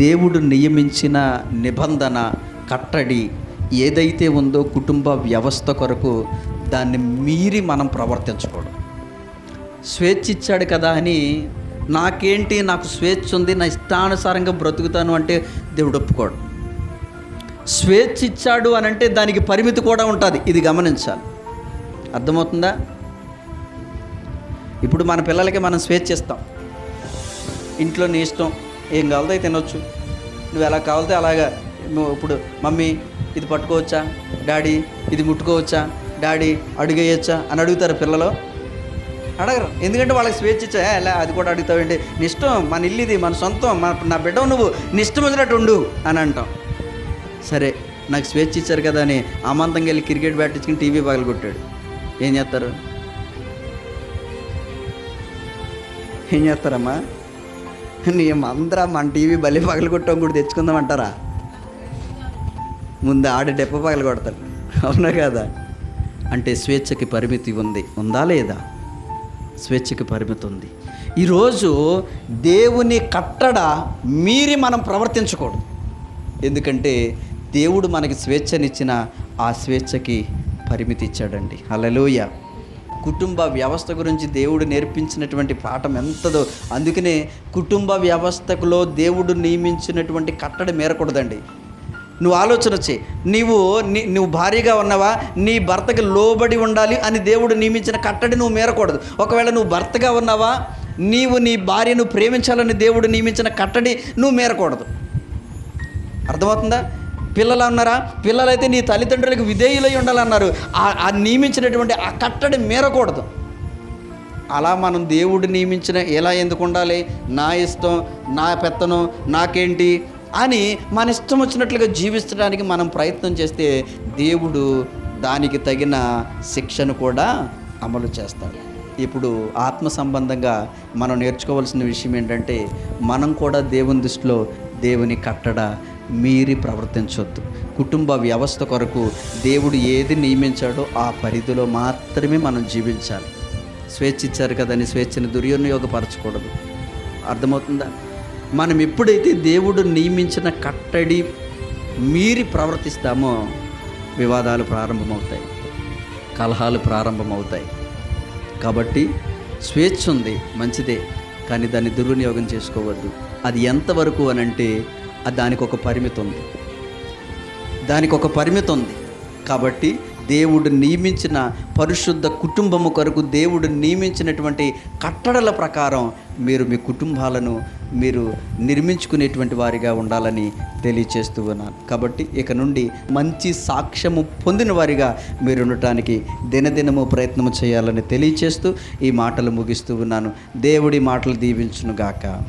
దేవుడు నియమించిన నిబంధన కట్టడి ఏదైతే ఉందో కుటుంబ వ్యవస్థ కొరకు దాన్ని మీరి మనం ప్రవర్తించకూడదు. స్వేచ్ఛ ఇచ్చాడు కదా అని నాకేంటి నాకు స్వేచ్ఛ ఉంది నా ఇష్టానుసారంగా బ్రతుకుతాను అంటే దేవుడు ఒప్పుకోడు. స్వేచ్ఛ ఇచ్చాడు అని అంటే దానికి పరిమితి కూడా ఉంటుంది ఇది గమనించాలి. అర్థమవుతుందా? ఇప్పుడు మన పిల్లలకి మనం స్వేచ్ఛ ఇస్తాం. ఇంట్లో నీ ఇష్టం ఏం కావాలో తినొచ్చు. నువ్వు ఎలా కావాలితే అలాగా నువ్వు ఇప్పుడు మమ్మీ ఇది పట్టుకోవచ్చా? డాడీ ఇది ముట్టుకోవచ్చా? డాడీ అడుగేయచ్చా? అని అడుగుతారు పిల్లలు. అడగరు. ఎందుకంటే వాళ్ళకి స్వేచ్ఛ ఇచ్చా. ఎలా అది కూడా అడుగుతావేంటి? నీ ఇష్టం మన ఇల్లు ఇది మన సొంతం మన నా బిడ్డ నువ్వు నీ ఇష్టం వచ్చినట్టు ఉండు అని అంటాం. సరే నాకు స్వేచ్ఛ ఇచ్చారు కదా అని అమాంతంగా వెళ్ళి క్రికెట్ బ్యాట్ ఇచ్చుకుని టీవీ పగలగొట్టాడు. ఏం చేస్తారు? ఏం చేస్తారమ్మా? నీ మన టీవీ బలి పగలగొట్టం కూడా తెచ్చుకుందామంటారా? ముందు ఆడ డెప్ప పగలు కొడతాడు అవునా కదా? అంటే స్వేచ్ఛకి పరిమితి ఉంది. ఉందా లేదా? స్వేచ్ఛకి పరిమితి ఉంది. ఈరోజు దేవుని కట్టడ మీరి మనం ప్రవర్తించకూడదు. ఎందుకంటే దేవుడు మనకి స్వేచ్ఛనిచ్చిన ఆ స్వేచ్ఛకి పరిమితి ఇచ్చాడండి. అలలోయ కుటుంబ వ్యవస్థ గురించి దేవుడు నేర్పించినటువంటి పాఠం ఎంతదో. అందుకనే కుటుంబ వ్యవస్థకులో దేవుడు నియమించినటువంటి కట్టడి మేరకూడదండి. నువ్వు ఆలోచన వచ్చి నీవు నీ నువ్వు భారీగా ఉన్నావా? నీ భర్తకి లోబడి ఉండాలి అని దేవుడు నియమించిన కట్టడి నువ్వు మేరకూడదు. ఒకవేళ నువ్వు భర్తగా ఉన్నావా? నీవు నీ భార్యను ప్రేమించాలని దేవుడు నియమించిన కట్టడి నువ్వు మేరకూడదు. అర్థమవుతుందా? పిల్లలు అన్నారా? పిల్లలైతే నీ తల్లిదండ్రులకు విధేయులై ఉండాలన్నారు. ఆ- నియమించినటువంటి ఆ కట్టడి మేరకూడదు. అలా మనం దేవుడు నియమించిన ఎలా ఎందుకు ఉండాలి? నా ఇష్టం నా పెత్తనం నాకేంటి అని మన ఇష్టం వచ్చినట్లుగా జీవించడానికి మనం ప్రయత్నం చేస్తే దేవుడు దానికి తగిన శిక్షను కూడా అమలు చేస్తాడు. ఇప్పుడు ఆత్మ సంబంధంగా మనం నేర్చుకోవాల్సిన విషయం ఏంటంటే మనం కూడా దేవుని దృష్టిలో దేవుని కట్టడ మీరి ప్రవర్తించవద్దు కుటుంబ వ్యవస్థ కొరకు దేవుడు ఏది నియమించాడో ఆ పరిధిలో మాత్రమే మనం జీవించాలి. స్వేచ్ఛ ఇచ్చారు కదని స్వేచ్ఛని దుర్వినియోగపరచకూడదు. అర్థమవుతుందా? మనం ఎప్పుడైతే దేవుడు నియమించిన కట్టడి మీరి ప్రవర్తిస్తామో వివాదాలు ప్రారంభమవుతాయి కలహాలు ప్రారంభమవుతాయి. కాబట్టి స్వేచ్ఛ ఉంది మంచిదే. కానీ దాన్ని దుర్వినియోగం చేసుకోవద్దు. అది ఎంతవరకు అని అంటే దానికి ఒక పరిమితి ఉంది. దానికి ఒక పరిమితి ఉంది. కాబట్టి దేవుడు నియమించిన పరిశుద్ధ కుటుంబము కొరకు దేవుడు నియమించినటువంటి కట్టడల ప్రకారం మీరు మీ కుటుంబాలను మీరు నిర్మించుకునేటువంటి వారిగా ఉండాలని తెలియచేస్తూ ఉన్నాను. కాబట్టి ఇక నుండి మంచి సాక్ష్యము పొందిన వారిగా మీరు ఉండటానికి దినదినము ప్రయత్నము చేయాలని తెలియచేస్తూ ఈ మాటలు ముగిస్తూ ఉన్నాను. దేవుడి మాటలు దీవించునుగాక.